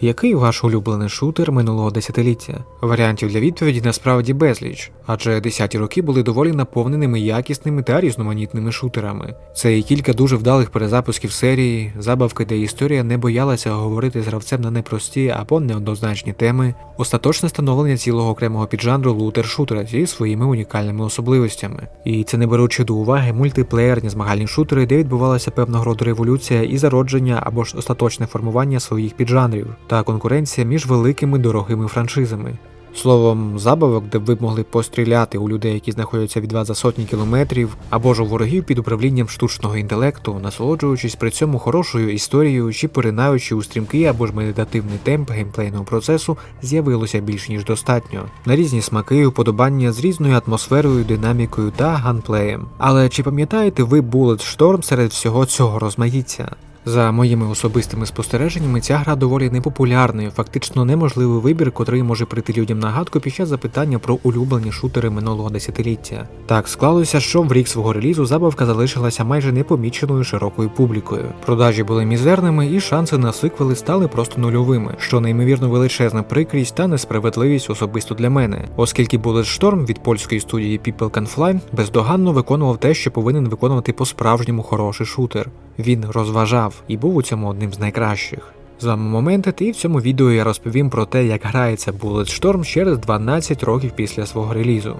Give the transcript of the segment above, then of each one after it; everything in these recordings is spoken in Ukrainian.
Який ваш улюблений шутер минулого десятиліття? Варіантів для відповіді насправді безліч, адже десяті роки були доволі наповненими якісними та різноманітними шутерами. Це і кілька дуже вдалих перезапусків серії, забавки, де історія не боялася говорити з гравцем на непрості або неоднозначні теми, остаточне становлення цілого окремого піджанру лутер-шутера зі своїми унікальними особливостями. І це не беручи до уваги мультиплеєрні змагальні шутери, де відбувалася певного роду революція і зародження або ж остаточне формування своїх піджанрів та конкуренція між великими дорогими франшизами. Словом, забавок, де б ви могли постріляти у людей, які знаходяться від вас за сотні кілометрів, або ж у ворогів під управлінням штучного інтелекту, насолоджуючись при цьому хорошою історією чи поринаючи у стрімкий або ж медитативний темп геймплейного процесу, з'явилося більш ніж достатньо. На різні смаки, уподобання з різною атмосферою, динамікою та ганплеєм. Але чи пам'ятаєте ви Bulletstorm серед всього цього розмаїття? За моїми особистими спостереженнями, ця гра доволі непопулярна фактично неможливий вибір, котрий може прийти людям на гадку під час запитання про улюблені шутери минулого десятиліття. Так склалося, що в рік свого релізу забавка залишилася майже непоміченою широкою публікою. Продажі були мізерними, і шанси на сиквели стали просто нульовими, що неймовірно величезна прикрість та несправедливість особисто для мене, оскільки Bulletstorm від польської студії People Can Fly бездоганно виконував те, що повинен виконувати по-справжньому хороший шутер. Він розважав і був у цьому одним з найкращих. З вами Моментед, і в цьому відео я розповім про те, як грається Bulletstorm через 12 років після свого релізу.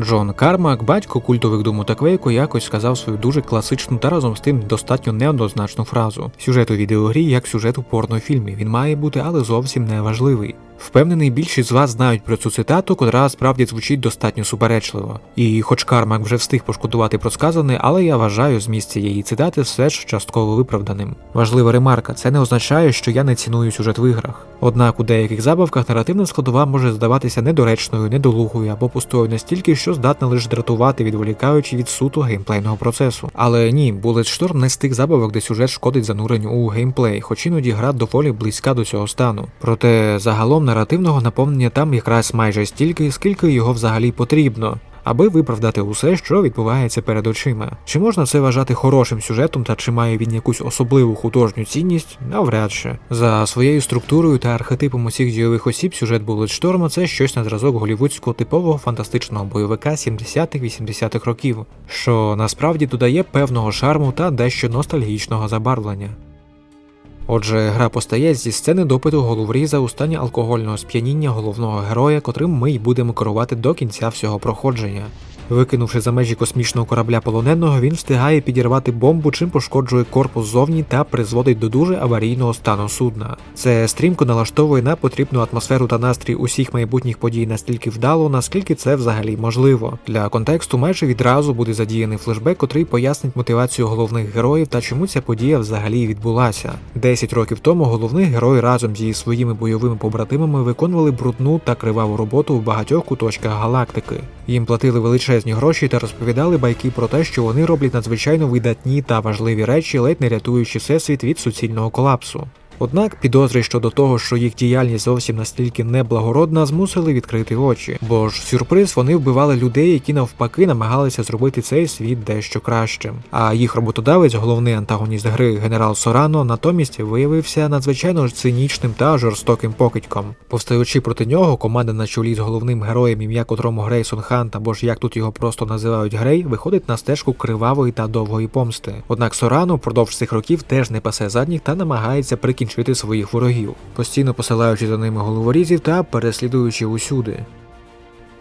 Джон Кармак, батько культових Думу та Квейку, якось сказав свою дуже класичну та разом з тим достатньо неоднозначну фразу: сюжет у відеогрі як сюжет у порнофільмі. Він має бути, але зовсім не важливий. Впевнений, більшість з вас знають про цю цитату, котра справді звучить достатньо суперечливо. І хоч Кармак вже встиг пошкодувати про сказане, але я вважаю зміст цієї цитати все ж частково виправданим. Важлива ремарка, це не означає, що я не ціную сюжет в іграх. Однак у деяких забавках наративна складова може здаватися недоречною, недолугою або пустою настільки, що здатна лише дратувати, відволікаючи від суто геймплейного процесу. Але ні, Bulletstorm не з тих забавок, де сюжет шкодить зануренню у геймплей, хоч іноді гра доволі близька до цього стану. Проте загалом наративного наповнення там якраз майже стільки, скільки його взагалі потрібно. Аби виправдати усе, що відбувається перед очима. Чи можна це вважати хорошим сюжетом та чи має він якусь особливу художню цінність? Навряд чи. За своєю структурою та архетипом усіх дійових осіб сюжет Bulletstorm – це щось на зразок голівудського типового фантастичного бойовика 70-х-80-х років, що насправді додає певного шарму та дещо ностальгічного забарвлення. Отже, гра постає зі сцени допиту головоріза у стані алкогольного сп'яніння головного героя, котрим ми й будемо керувати до кінця всього проходження. Викинувши за межі космічного корабля полоненого, він встигає підірвати бомбу, чим пошкоджує корпус зовні та призводить до дуже аварійного стану судна. Це стрімко налаштовує на потрібну атмосферу та настрій усіх майбутніх подій настільки вдало, наскільки це взагалі можливо. Для контексту майже відразу буде задіяний флешбек, котрий пояснить мотивацію головних героїв та чому ця подія взагалі відбулася. Десять років тому головний герой разом зі своїми бойовими побратимами виконували брудну та криваву роботу в багатьох куточках галактики. Їм платили величезні гроші та розповідали байки про те, що вони роблять надзвичайно видатні та важливі речі, ледь не рятуючи всесвіт від суцільного колапсу. Однак підозри щодо того, що їх діяльність зовсім настільки неблагородна, змусили відкрити очі. Бо ж сюрприз вони вбивали людей, які навпаки намагалися зробити цей світ дещо кращим. А їх роботодавець, головний антагоніст гри генерал Сорано, натомість виявився надзвичайно ж цинічним та жорстоким покидьком. Повстаючи проти нього, команда на чолі з головним героєм, ім'я котрому Грейсон Хант, або ж як тут його просто називають Грей, виходить на стежку кривавої та довгої помсти. Однак Сорано впродовж цих років теж не пасе задніх та намагається прикінчити своїх ворогів, постійно посилаючи за ними головорізів та переслідуючи усюди.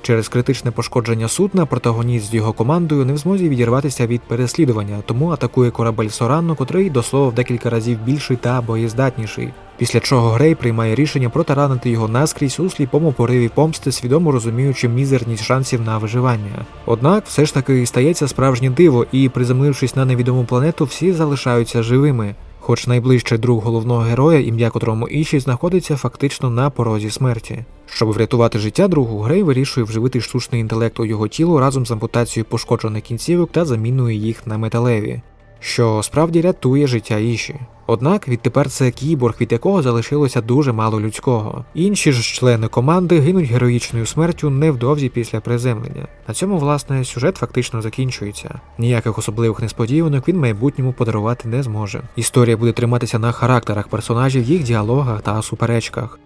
Через критичне пошкодження судна протагоніст з його командою не в змозі відірватися від переслідування, тому атакує корабель Соранно, котрий до слова в декілька разів більший та боєздатніший. Після чого Грей приймає рішення протаранити його наскрізь у сліпому пориві помсти, свідомо розуміючи мізерність шансів на виживання. Однак все ж таки стається справжнє диво, і приземлившись на невідому планету, всі залишаються живими. Хоч найближчий друг головного героя, ім'я котрому Іші, знаходиться фактично на порозі смерті. Щоб врятувати життя другу, Грей вирішує вживити штучний інтелект у його тіло разом з ампутацією пошкоджених кінцівок та заміною їх на металеві, що справді рятує життя Іші. Однак відтепер це кіборг, від якого залишилося дуже мало людського. Інші ж члени команди гинуть героїчною смертю невдовзі після приземлення. На цьому, власне, сюжет фактично закінчується. Ніяких особливих несподіванок він майбутньому подарувати не зможе. Історія буде триматися на характерах персонажів, їх діалогах та суперечках.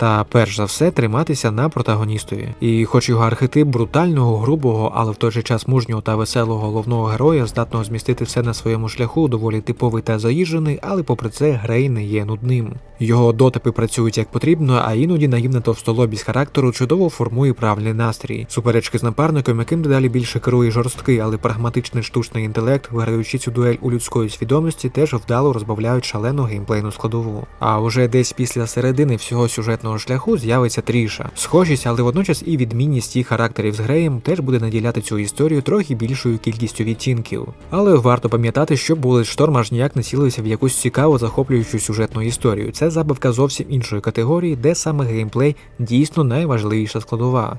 Та перш за все триматися на протагоністові. І хоч його архетип брутального, грубого, але в той же час мужнього та веселого головного героя, здатного змістити все на своєму шляху, доволі типовий та заїжджений, але попри це грей не є нудним. Його дотипи працюють як потрібно, а іноді наївна товстолобість характеру чудово формує правильний настрій. Суперечки з напарником, яким дедалі більше керує жорсткий, але прагматичний штучний інтелект, виграючи цю дуель у людської свідомості, теж вдало розбавляють шалену геймплейну складову. А уже десь після середини всього сюжетного шляху з'явиться тріша. Схожість, але водночас і відмінність її характерів з греєм теж буде наділяти цю історію трохи більшою кількістю відтінків. Але варто пам'ятати, що Bulletstorm аж ніяк не цілився в якусь цікаву захоплюючу сюжетну історію. Це забавка зовсім іншої категорії, де саме геймплей дійсно найважливіша складова.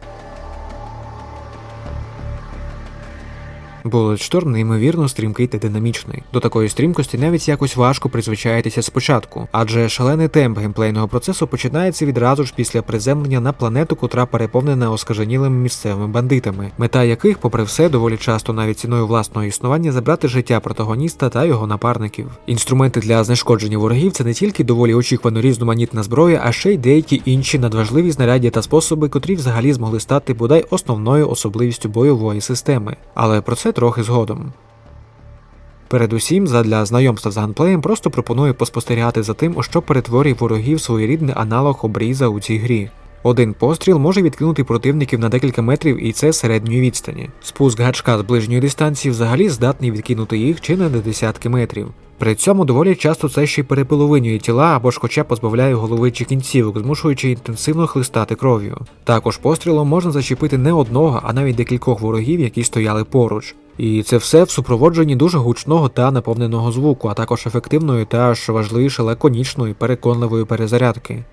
Bulletstorm неймовірно стрімкий та динамічний. До такої стрімкості навіть якось важко призвичаїтися спочатку, адже шалений темп геймплейного процесу починається відразу ж після приземлення на планету, котра переповнена оскаженілими місцевими бандитами, мета яких, попри все, доволі часто навіть ціною власного існування забрати життя протагоніста та його напарників. Інструменти для знешкодження ворогів це не тільки доволі очікувано різноманітна зброя, а ще й деякі інші надважливі знаряддя та способи, котрі взагалі змогли стати бодай основною особливістю бойової системи. Але про це трохи згодом. Передусім, задля знайомства з ганплеєм просто пропоную поспостерігати за тим, у що перетворює ворогів своєрідний аналог обріза у цій грі. Один постріл може відкинути противників на декілька метрів і це середньої відстані. Спуск гачка з ближньої дистанції взагалі здатний відкинути їх чи не до десятки метрів. При цьому доволі часто це ще й переполовинює тіла або ж хоча позбавляє голови чи кінцівок, змушуючи інтенсивно хлистати кров'ю. Також пострілом можна зачепити не одного, а навіть декількох ворогів, які стояли поруч. І це все в супроводженні дуже гучного та наповненого звуку, а також ефективної та що важливіше лаконічної переконливої перезарядки.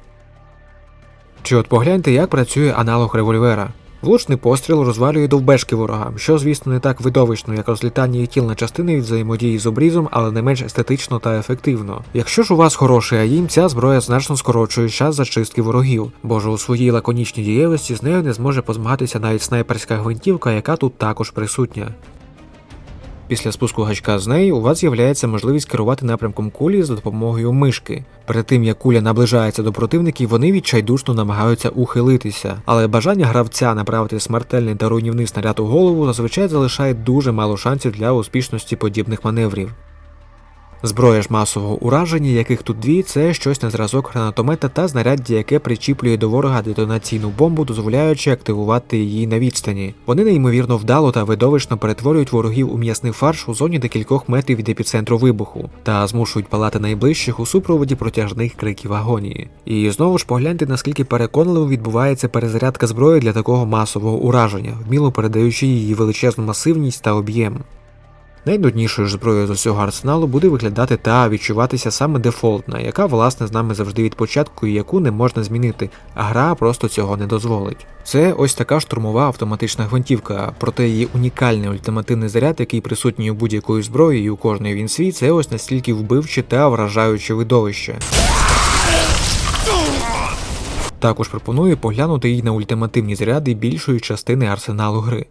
Чи от погляньте, як працює аналог револьвера. Влучний постріл розвалює довбешки ворогам, що, звісно, не так видовищно, як розлітання тіл на частини від взаємодії з обрізом, але не менш естетично та ефективно. Якщо ж у вас хороший аїм, ця зброя значно скорочує час зачистки ворогів, бо ж у своїй лаконічній дієвості з нею не зможе позмагатися навіть снайперська гвинтівка, яка тут також присутня. Після спуску гачка з неї у вас з'являється можливість керувати напрямком кулі за допомогою мишки. Перед тим як куля наближається до противників, вони відчайдушно намагаються ухилитися, але бажання гравця направити смертельний та руйнівний снаряд у голову зазвичай залишає дуже мало шансів для успішності подібних маневрів. Зброя ж масового ураження, яких тут дві, це щось на зразок гранатомета та знаряддя, яке причіплює до ворога детонаційну бомбу, дозволяючи активувати її на відстані. Вони неймовірно вдало та видовищно перетворюють ворогів у м'ясний фарш у зоні декількох метрів від епіцентру вибуху та змушують палати найближчих у супроводі протяжних криків агонії. І знову ж погляньте, наскільки переконливо відбувається перезарядка зброї для такого масового ураження, вміло передаючи її величезну масивність та об'єм. Найнуднішою зброєю з усього арсеналу буде виглядати та відчуватися саме дефолтна, яка власне з нами завжди від початку і яку не можна змінити, а гра просто цього не дозволить. Це ось така штурмова автоматична гвинтівка, проте її унікальний ультимативний заряд, який присутній у будь-якої зброї і у кожної він свій, це ось настільки вбивче та вражаюче видовище. Також пропоную поглянути і на ультимативні заряди більшої частини арсеналу гри.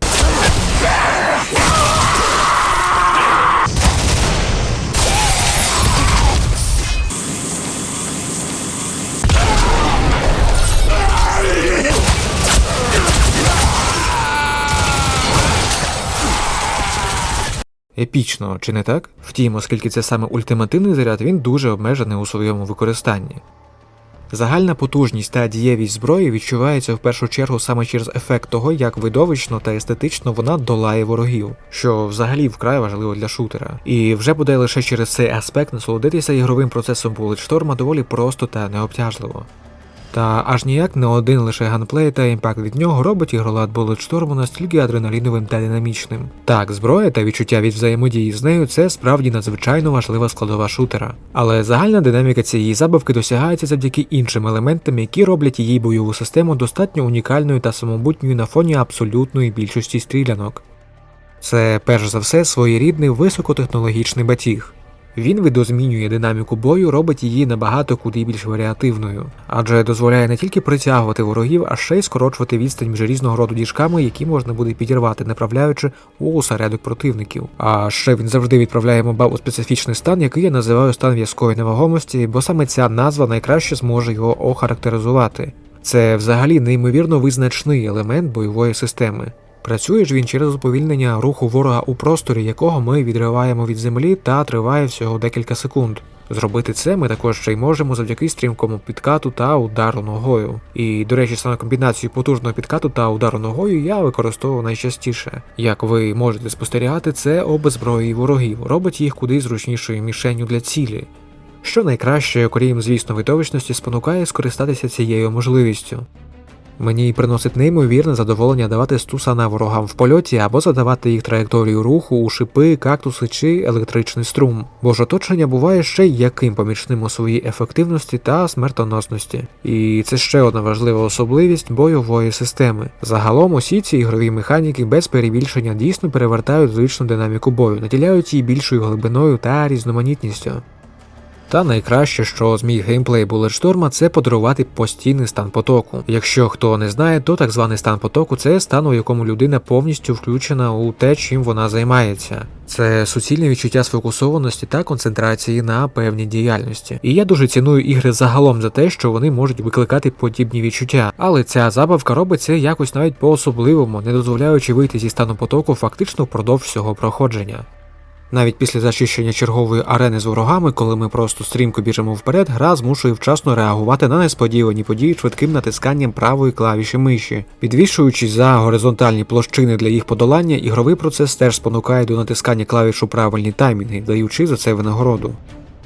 Епічно, чи не так? Втім, оскільки це саме ультимативний заряд, він дуже обмежений у своєму використанні. Загальна потужність та дієвість зброї відчувається в першу чергу саме через ефект того, як видовищно та естетично вона долає ворогів, що взагалі вкрай важливо для шутера. І вже буде лише через цей аспект насолодитися ігровим процесом Bulletstorm доволі просто та необтяжливо. Та аж ніяк не один лише ганплей та імпакт від нього робить ігролад Bulletstorm настільки адреналіновим та динамічним. Так, зброя та відчуття від взаємодії з нею це справді надзвичайно важлива складова шутера. Але загальна динаміка цієї забавки досягається завдяки іншим елементам, які роблять її бойову систему достатньо унікальною та самобутньою на фоні абсолютної більшості стрілянок. Це перш за все своєрідний високотехнологічний батіг. Він видозмінює динаміку бою, робить її набагато куди більш варіативною, адже дозволяє не тільки притягувати ворогів, а ще й скорочувати відстань між різного роду діжками, які можна буде підірвати, направляючи у осередок противників. А ще він завжди відправляє моба у специфічний стан, який я називаю стан в'язкої невагомості, бо саме ця назва найкраще зможе його охарактеризувати. Це взагалі неймовірно визначний елемент бойової системи. Працює ж він через уповільнення руху ворога у просторі, якого ми відриваємо від землі та триває всього декілька секунд. Зробити це ми також ще й можемо завдяки стрімкому підкату та удару ногою. І, до речі, саме комбінацію потужного підкату та удару ногою я використовую найчастіше. Як ви можете спостерігати, це обезброєння ворогів, робить їх куди зручнішою мішенню для цілі. Що найкраще, окрім звісно видовищності, спонукає скористатися цією можливістю. Мені приносить неймовірне задоволення давати стусана ворогам в польоті або задавати їх траєкторію руху у шипи, кактуси чи електричний струм, бо ж оточення буває ще й яким помічним у своїй ефективності та смертоносності. І це ще одна важлива особливість бойової системи. Загалом усі ці ігрові механіки без перебільшення дійсно перевертають звичну динаміку бою, наділяють її більшою глибиною та різноманітністю. Та найкраще, що зміг геймплей Bulletstorm, це подарувати постійний стан потоку. Якщо хто не знає, то так званий стан потоку це стан, у якому людина повністю включена у те, чим вона займається. Це суцільне відчуття сфокусованості та концентрації на певній діяльності. І я дуже ціную ігри загалом за те, що вони можуть викликати подібні відчуття. Але ця забавка робиться якось навіть по-особливому, не дозволяючи вийти зі стану потоку фактично впродовж всього проходження. Навіть після зачищення чергової арени з ворогами, коли ми просто стрімко біжимо вперед, гра змушує вчасно реагувати на несподівані події швидким натисканням правої клавіші миші. Підвішуючись за горизонтальні площини для їх подолання, ігровий процес теж спонукає до натискання клавіш у правильні таймінги, даючи за це винагороду.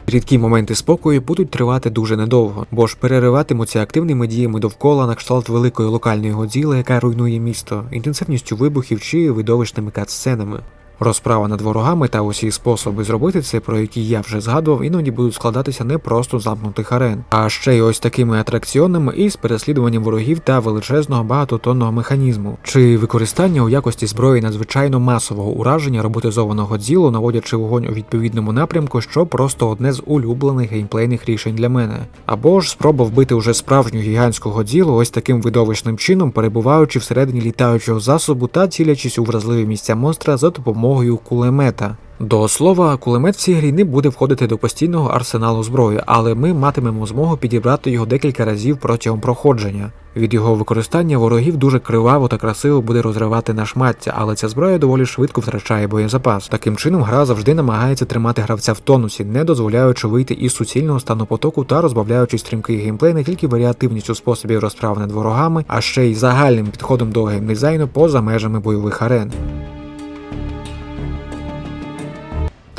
Рідкі моменти спокою будуть тривати дуже недовго, бо ж перериватимуться активними діями довкола на кшталт великої локальної годзіли, яка руйнує місто, інтенсивністю вибухів чи видовищними кат-сценами. Розправа над ворогами та усі способи зробити це, про які я вже згадував, іноді будуть складатися не просто замкнутих арен, а ще й ось такими атракціонами із переслідуванням ворогів та величезного багатотонного механізму, чи використання у якості зброї надзвичайно масового ураження роботизованого ділу, наводячи вогонь у відповідному напрямку, що просто одне з улюблених геймплейних рішень для мене. Або ж спроба вбити уже справжню гігантську годзілу ось таким видовищним чином, перебуваючи всередині літаючого засобу та цілячись у вразливі місця монстра за допомогою кулемета. До слова, кулемет в цій грі не буде входити до постійного арсеналу зброї, але ми матимемо змогу підібрати його декілька разів протягом проходження. Від його використання ворогів дуже криваво та красиво буде розривати на шмаття, але ця зброя доволі швидко втрачає боєзапас. Таким чином, гра завжди намагається тримати гравця в тонусі, не дозволяючи вийти із суцільного стану потоку та розбавляючи стрімкий геймплей не тільки варіативністю способів розправ над ворогами, а ще й загальним підходом до геймдизайну поза межами бойових арен.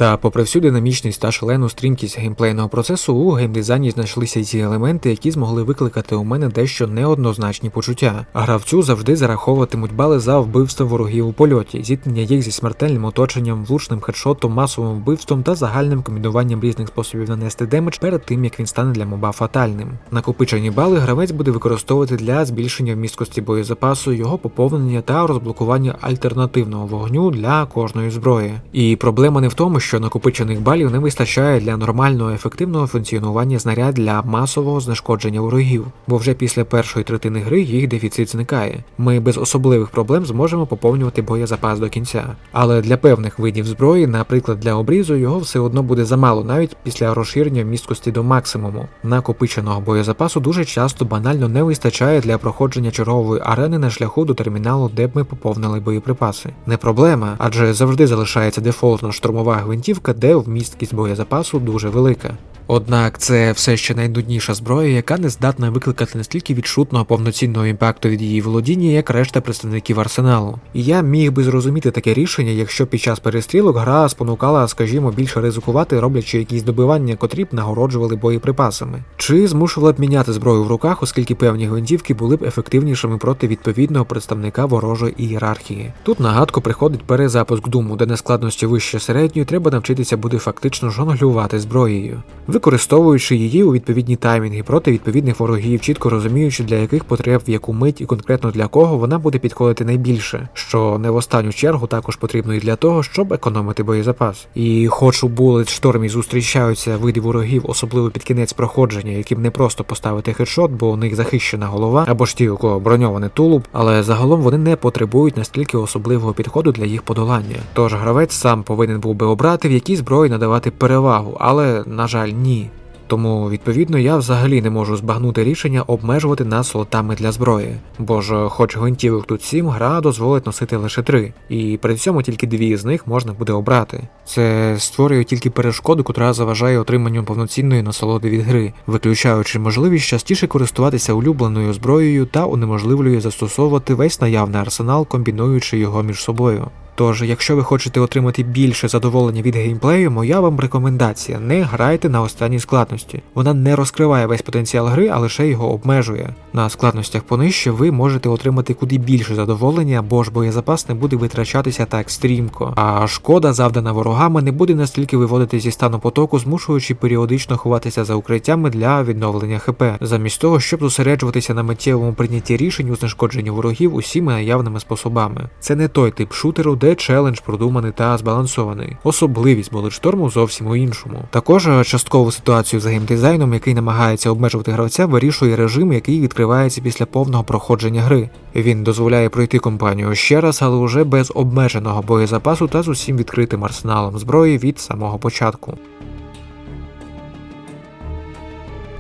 Та, попри всю динамічність та шалену стрімкість геймплейного процесу, у геймдизайні знайшлися ті елементи, які змогли викликати у мене дещо неоднозначні почуття. Гравцю завжди зараховуватимуть бали за вбивство ворогів у польоті, зіткнення їх зі смертельним оточенням, влучним хедшотом, масовим вбивством та загальним комбінуванням різних способів нанести демедж перед тим, як він стане для моба фатальним. Накопичені бали гравець буде використовувати для збільшення вмісткості боєзапасу, його поповнення та розблокування альтернативного вогню для кожної зброї. І проблема не в тому, що накопичених балів не вистачає для нормального ефективного функціонування знарядь для масового знешкодження ворогів, бо вже після першої третини гри їх дефіцит зникає. Ми без особливих проблем зможемо поповнювати боєзапас до кінця. Але для певних видів зброї, наприклад для обрізу, його все одно буде замало, навіть після розширення місткості до максимуму. Накопиченого боєзапасу дуже часто банально не вистачає для проходження чергової арени на шляху до терміналу, де б ми поповнили боєприпаси. Не проблема, адже завжди залишається дефолтно штурмова гвинтівка, де вмісткість боєзапасу дуже велика. Однак це все ще найнудніша зброя, яка не здатна викликати настільки відчутного повноцінного імпакту від її володіння, як решта представників арсеналу. І я міг би зрозуміти таке рішення, якщо під час перестрілок гра спонукала, скажімо, більше ризикувати, роблячи якісь добивання, котрі б нагороджували боєприпасами, чи змушувала б міняти зброю в руках, оскільки певні гвинтівки були б ефективнішими проти відповідного представника ворожої ієрархії. Тут нагадку приходить перезапуск думу, де на складності вище середньої треба навчитися буде фактично жонглювати зброєю. Використовуючи її у відповідні таймінги проти відповідних ворогів, чітко розуміючи, для яких потреб в яку мить і конкретно для кого вона буде підходити найбільше, що не в останню чергу також потрібно і для того, щоб економити боєзапас. І хоч у Bullet Storm зустрічаються види ворогів, особливо під кінець проходження, яким не просто поставити хедшот, бо у них захищена голова, або ж ті, у кого броньований тулуб, але загалом вони не потребують настільки особливого підходу для їх подолання. Тож гравець сам повинен був би обрати, в якій зброї надавати перевагу, але на жаль, ні. Тому, відповідно, я взагалі не можу збагнути рішення обмежувати нас слотами для зброї. Бо ж, хоч гвинтівок тут 7, гра дозволить носити лише 3, і при цьому тільки дві з них можна буде обрати. Це створює тільки перешкоду, котра заважає отриманню повноцінної насолоди від гри, виключаючи можливість частіше користуватися улюбленою зброєю та унеможливлює застосовувати весь наявний арсенал, комбінуючи його між собою. Тож, якщо ви хочете отримати більше задоволення від геймплею, моя вам рекомендація: не грайте на останній складності. Вона не розкриває весь потенціал гри, а лише його обмежує. На складностях понижче ви можете отримати куди більше задоволення, бо ж боєзапас не буде витрачатися так стрімко, а шкода, завдана ворогами, не буде настільки виводити зі стану потоку, змушуючи періодично ховатися за укриттями для відновлення ХП, замість того, щоб зосереджуватися на миттєвому прийнятті рішень у знешкодженні ворогів усіма наявними способами. Це не той тип шутеру, де челендж продуманий та збалансований. Особливість Bulletstorm зовсім у іншому. Також е, часткову ситуацію з геймдизайном, який намагається обмежувати гравця, вирішує режим, який відкривається після повного проходження гри. Він дозволяє пройти компанію ще раз, але уже без обмеженого боєзапасу та з усім відкритим арсеналом зброї від самого початку.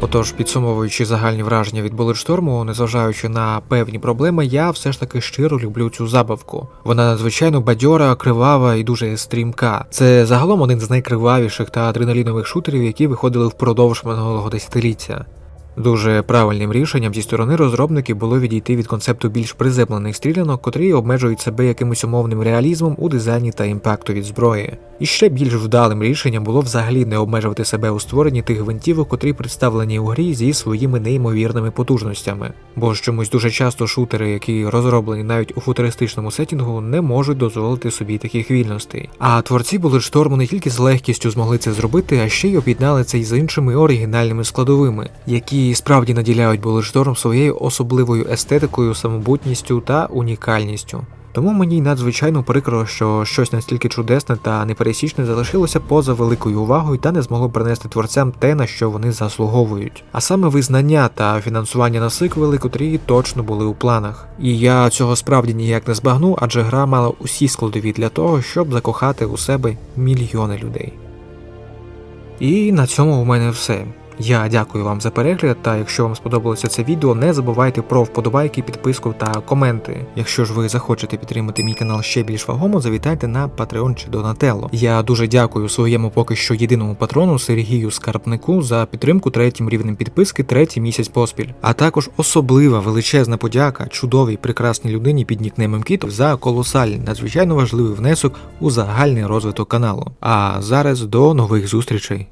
Отож, підсумовуючи загальні враження від Булетшторму, незважаючи на певні проблеми, я все ж таки щиро люблю цю забавку. Вона надзвичайно бадьора, кривава і дуже стрімка. Це загалом один з найкривавіших та адреналінових шутерів, які виходили впродовж минулого десятиліття. Дуже правильним рішенням зі сторони розробників було відійти від концепту більш приземлених стрілянок, котрі обмежують себе якимось умовним реалізмом у дизайні та імпакту від зброї. І ще більш вдалим рішенням було взагалі не обмежувати себе у створенні тих гвинтівок, котрі представлені у грі зі своїми неймовірними потужностями. Бо чомусь дуже часто шутери, які розроблені навіть у футуристичному сетінгу, не можуть дозволити собі таких вільностей. А творці Bulletstorm не тільки з легкістю змогли це зробити, а ще й об'єднали це із іншими оригінальними складовими, які справді наділяють Bulletstorm своєю особливою естетикою, самобутністю та унікальністю. Тому мені надзвичайно прикро, що щось настільки чудесне та непересічне залишилося поза великою увагою та не змогло принести творцям те, на що вони заслуговують. А саме визнання та фінансування на сиквели, котрі точно були у планах. І я цього справді ніяк не збагну, адже гра мала усі складові для того, щоб закохати у себе мільйони людей. І на цьому у мене все. Я дякую вам за перегляд, та якщо вам сподобалося це відео, не забувайте про вподобайки, підписку та коменти. Якщо ж ви захочете підтримати мій канал ще більш вагомо, завітайте на Patreon чи Donatello. Я дуже дякую своєму поки що єдиному патрону Сергію Скарбнику за підтримку третім рівнем підписки третій місяць поспіль. А також особлива величезна подяка чудовій прекрасній людині під нікнеймом Кіт за колосальний надзвичайно важливий внесок у загальний розвиток каналу. А зараз до нових зустрічей.